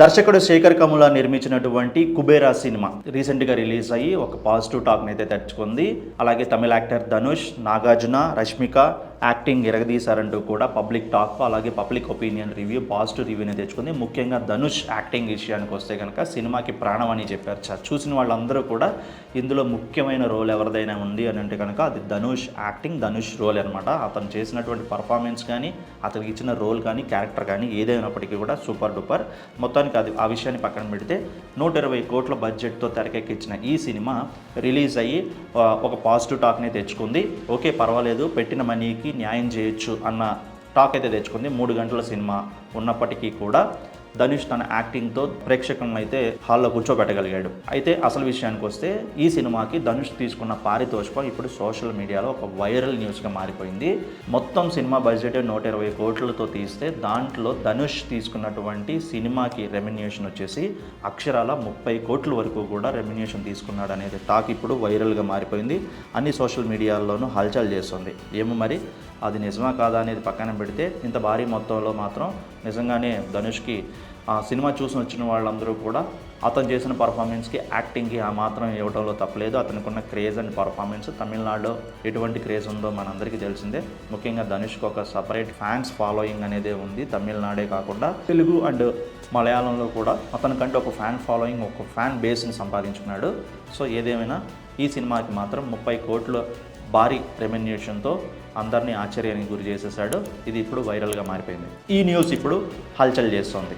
దర్శకుడు శేఖర్ కముల నిర్మించినటువంటి కుబేరా సినిమా. రీసెంట్గా రిలీజ్ అయ్యి ఒక పాజిటివ్ టాక్ని అయితే తెచ్చుకుంది. అలాగే తమిళ యాక్టర్ ధనుష్ నాగార్జున రష్మిక యాక్టింగ్ ఎరగదీశారంటూ కూడా పబ్లిక్ టాక్ అలాగే పబ్లిక్ ఒపీనియన్ రివ్యూ పాజిటివ్ రివ్యూని తెచ్చుకుంది. ముఖ్యంగా ధనుష్ యాక్టింగ్ విషయానికి వస్తే కనుక సినిమాకి ప్రాణం అని చెప్పారు. చ- చూసిన వాళ్ళందరూ కూడా ఇందులో ముఖ్యమైన రోల్ ఎవరిదైనా ఉంది అని అంటే కనుక అది ధనుష్ యాక్టింగ్ ధనుష్ రోల్ అనమాట అతను చేసినటువంటి పర్ఫార్మెన్స్ కానీ అతనికి ఇచ్చిన రోల్ కానీ క్యారెక్టర్ కానీ ఏదైనప్పటికీ కూడా సూపర్ డూపర్. మొత్తానికి అది ఆ విషయాన్ని పక్కన పెడితే నూట ఇరవై కోట్ల బడ్జెట్తో తెరకెక్కించిన ఈ సినిమా రిలీజ్ అయ్యి ఒక పాజిటివ్ టాక్ని తెచ్చుకుంది. ఓకే పర్వాలేదు పెట్టిన మనీకి న్యాయం చేయొచ్చు అన్న టాక్ అయితే తెచ్చుకుంది. మూడు గంటల సినిమా ఉన్నప్పటికీ కూడా ధనుష్ తన యాక్టింగ్తో ప్రేక్షకులను అయితే హాల్లో కూర్చోబెట్టగలిగాడు. అయితే అసలు విషయానికి వస్తే ఈ సినిమాకి ధనుష్ తీసుకున్న పారితోషికం ఇప్పుడు సోషల్ మీడియాలో ఒక వైరల్ న్యూస్గా మారిపోయింది. మొత్తం సినిమా బడ్జెట్ నూట ఇరవై కోట్లతో తీస్తే దాంట్లో ధనుష్ తీసుకున్నటువంటి సినిమాకి రెమ్యునేషన్ వచ్చేసి అక్షరాల ముప్పై కోట్ల వరకు కూడా రెమ్యునేషన్ తీసుకున్నాడు అనేది టాక్ ఇప్పుడు వైరల్గా మారిపోయింది. అన్ని సోషల్ మీడియాల్లోనూ హల్చల్ చేస్తుంది. ఏమో మరి అది నిజమా కాదా అనేది పక్కన పెడితే ఇంత భారీ మొత్తంలో మాత్రం నిజంగానే ధనుష్కి సినిమా చూసి వచ్చిన వాళ్ళందరూ కూడా అతను చేసిన పర్ఫార్మెన్స్కి యాక్టింగ్కి ఆ మాత్రం ఇవ్వడంలో తప్పలేదు. అతనికి ఉన్న క్రేజ్ అండ్ పర్ఫార్మెన్స్ తమిళనాడులో ఎటువంటి క్రేజ్ ఉందో మనందరికీ తెలిసిందే. ముఖ్యంగా ధనుష్కి ఒక సపరేట్ ఫ్యాన్స్ ఫాలోయింగ్ అనేది ఉంది. తమిళనాడే కాకుండా తెలుగు అండ్ మలయాళంలో కూడా అతనికంటే ఒక ఫ్యాన్ ఫాలోయింగ్ ఒక ఫ్యాన్ బేస్ని సంపాదించుకున్నాడు. సో ఏదేమైనా ఈ సినిమాకి మాత్రం ముప్పై కోట్ల భారీ రెమ్యునేషన్తో అందరినీ ఆశ్చర్యానికి గురి చేసేసాడు ఇది ఇప్పుడు వైరల్గా మారిపోయింది. ఈ న్యూస్ ఇప్పుడు హల్చల్ చేస్తోంది.